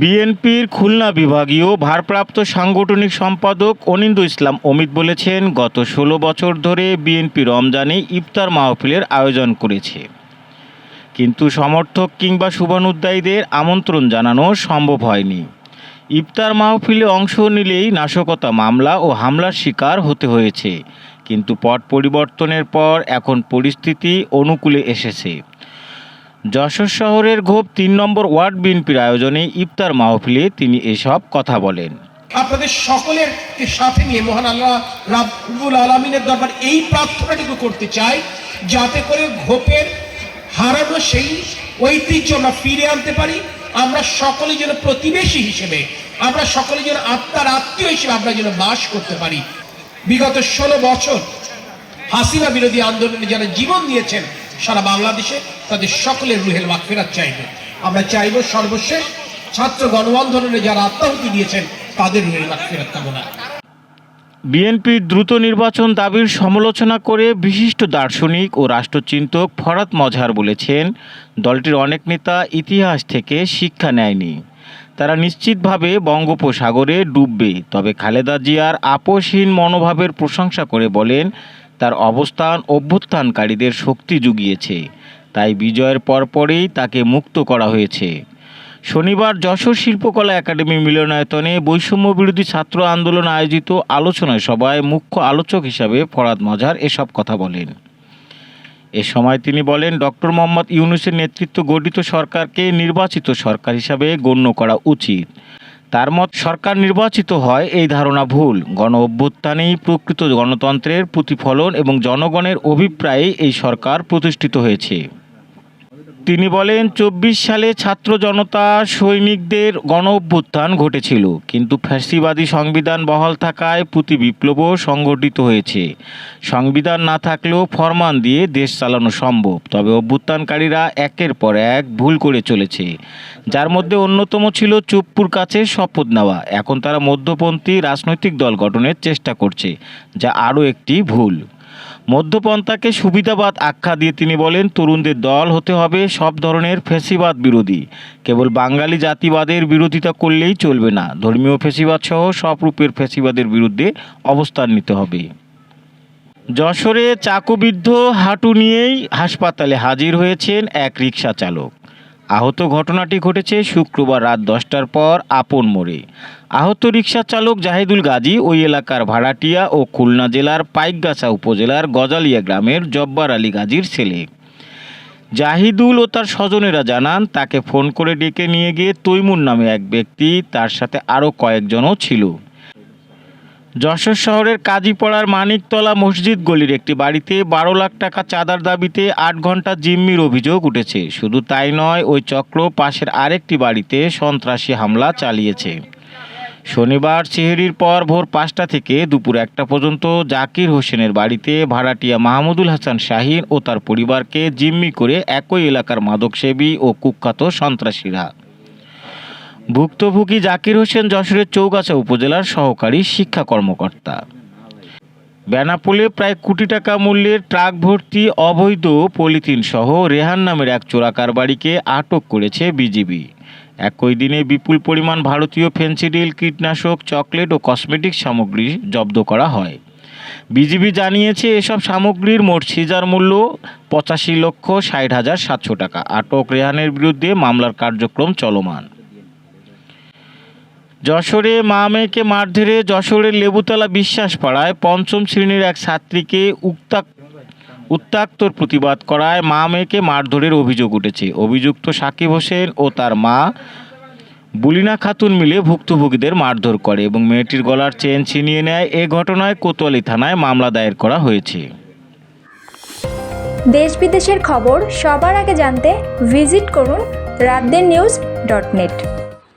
বিএনপির খুলনা বিভাগীয় ভারপ্রাপ্ত সাংগঠনিক সম্পাদক অনিন্দ ইসলাম অমিত বলেছেন, গত ষোলো বছর ধরে বিএনপি রমজানে ইফতার মাহফিলের আয়োজন করেছে। কিন্তু সমর্থক কিংবা শুভানুদ্দায়ীদের আমন্ত্রণ জানানো সম্ভব হয়নি। ইফতার মাহফিলে অংশ নিলেই নাশকতা মামলা ও হামলার শিকার হতে হয়েছে। কিন্তু পট পরিবর্তনের পর এখন পরিস্থিতি অনুকূলে এসেছে। যশোর শহরের ঘোপ তিন নম্বর ওয়ার্ড বিএনপির আয়োজনে ইফতার মাহফিলে তিনি এসব কথা বলেন। আপনাদের সকলের সাথে নিয়ে মহান আল্লাহ রাব্বুল আলমিনের দরবার এই প্রার্থনাটুকু করতে চাই, যাতে করে ঘোপের হারানো সেই ঐতিহ্য আমরা ফিরে আনতে পারি। আমরা সকলে যেন প্রতিবেশী হিসেবে, আমরা সকলে যেন আত্মার আত্মীয় হিসেবে আমরা যেন বাস করতে পারি। বিগত ষোলো বছর হাসিনা বিরোধী আন্দোলনে যারা জীবন দিয়েছেন সারা বাংলাদেশে তাদের সকলের রুহেল মাগফিরাত চাইব। আমরা চাইব সর্বশেষ ছাত্র গণ যারা আত্মাহুতি দিয়েছেন, তাদের রুহেল মাগফিরাত কামনা। বিএনপির দ্রুত নির্বাচন দাবির সমালোচনা করে বিশিষ্ট দার্শনিক ও রাষ্ট্রচিন্তক ফরাত মজহার বলেছেন, দলটির অনেক নেতা ইতিহাস থেকে শিক্ষা নেয়নি। তারা নিশ্চিতভাবে বঙ্গোপসাগরে ডুববে। তবে খালেদা জিয়ার আপোষহীন মনোভাবের প্রশংসা করে বলেন তার অবস্থান অভ্যুত্থানকারীদের শক্তি জুগিয়েছে। তাই বিজয়ের পরপরই তাকে মুক্ত করা হয়েছে। শনিবার যশোর শিল্পকলা একাডেমি মিলনায়তনে বৈষম্য বিরোধী ছাত্র আন্দোলন আয়োজিত আলোচনা সভায় মুখ্য আলোচক হিসাবে ফরাদ মজার এসব কথা বলেন। এ সময় তিনি বলেন ডক্টর মোহাম্মদ ইউনুসের নেতৃত্ব গঠিত সরকারকে নির্বাচিত সরকার হিসাবে গণ্য করা উচিত। তার মত সরকার নির্বাচিত হয় এই ধারণা ভুল। গণ অভ্যুত্থানেই প্রকৃত গণতন্ত্রের প্রতিফলন এবং জনগণের অভিপ্রায়ে এই সরকার প্রতিষ্ঠিত হয়েছে। তিনি বলেন, চব্বিশ সালে ছাত্র জনতা সৈনিকদের গণ অভ্যুত্থান ঘটেছিল, কিন্তু ফ্যাসিবাদী সংবিধান বহাল থাকায় প্রতি বিপ্লবও সংগঠিত হয়েছে। সংবিধান না থাকলেও ফরমান দিয়ে দেশ চালানো সম্ভব, তবে অভ্যুত্থানকারীরা একের পর এক ভুল করে চলেছে। যার মধ্যে অন্যতম ছিল চুপ্পুর কাছে শপথ নেওয়া। এখন তারা মধ্যপন্থী রাজনৈতিক দল গঠনের চেষ্টা করছে, যা আরও একটি ভুল। মধ্যপন্থাকে সুবিধাবাদ আখ্যা দিয়ে তিনি বলেন, তরুণদের দল হতে হবে সব ধরনের ফেসিবাদ বিরোধী। কেবল বাঙালি জাতিবাদের বিরোধিতা করলেই চলবে না। ধর্মীয় ফেসিবাদ সহ সব রূপের ফেসিবাদের বিরুদ্ধে অবস্থান নিতে হবে। যশোরে চাকুবিদ্ধ হাঁটু নিয়েই হাসপাতালে হাজির হয়েছেন এক রিক্সা চালক আহত ঘটনাটি ঘটেছে শুক্রবার রাত দশটার পর আপন মোড়ে। আহত রিকশা চালক জাহিদুল গাজী ওই এলাকার ভাড়াটিয়া ও খুলনা জেলার পাইকগাছা উপজেলার গজালিয়া গ্রামের জব্বার আলী গাজীর ছেলে। জাহিদুল ও তার স্বজনেরা জানান, তাকে ফোন করে ডেকে নিয়ে গিয়ে তৈমুর নামে এক ব্যক্তি, তার সাথে আরও কয়েকজনও ছিল। যশোর শহরের কাজীপাড়ার মানিকতলা মসজিদ গলির একটি বাড়িতে বারো লাখ টাকা চাঁদার দাবিতে আট ঘণ্টা জিম্মির অভিযোগ উঠেছে। শুধু তাই নয়, ওই চক্র পাশের আরেকটি বাড়িতে সন্ত্রাসী হামলা চালিয়েছে। শনিবার চেহেরির পর ভোর পাঁচটা থেকে দুপুর একটা পর্যন্ত জাকির হোসেনের বাড়িতে ভাড়াটিয়া মাহমুদুল হাসান শাহিন ও তার পরিবারকে জিম্মি করে একই এলাকার মাদকসেবী ও কুখ্যাত সন্ত্রাসীরা। ভুক্তভোগী জাকির হোসেন যশোরের চৌগাছা উপজেলার সহকারী শিক্ষা কর্মকর্তা। বেনাপোলে প্রায় কোটি টাকা মূল্যের ট্রাক ভর্তি অবৈধ পলিথিন সহ রেহান নামের এক চোরাকারবারিকে আটক করেছে বিজিবি। একই দিনে বিপুল পরিমাণ ভারতীয় ফেন্সিডিল, কীটনাশক, চকলেট ও কসমেটিক সামগ্রী জব্দ করা হয়। বিজিবি জানিয়েছে, এসব সামগ্রীর মোট সিজার মূল্য পঁচাশি লক্ষ ষাট হাজার সাতশো টাকা। আটক রেহানের বিরুদ্ধে মামলার কার্যক্রম চলমান। যশোরে মা মেয়েকে মারধরে যশোরের লেবুতলা বিশ্বাস পাড়ায় পঞ্চম শ্রেণির এক ছাত্রীকে উত্তাক উত্তাক্তর প্রতিবাদ করায় মা মেয়েকে মারধরের অভিযোগ উঠেছে। অভিযুক্ত সাকিব হোসেন ও তার মা বুলিনা খাতুন মিলে ভুক্তভোগীদের মারধর করে এবং মেয়েটির গলার চেন ছিনিয়ে নেয়। এ ঘটনায় কোতোয়ালি থানায় মামলা দায়ের করা হয়েছে। দেশ বিদেশের খবর সবার আগে জানতে ভিজিট করুন রাতদের নিউজ ডট নেট।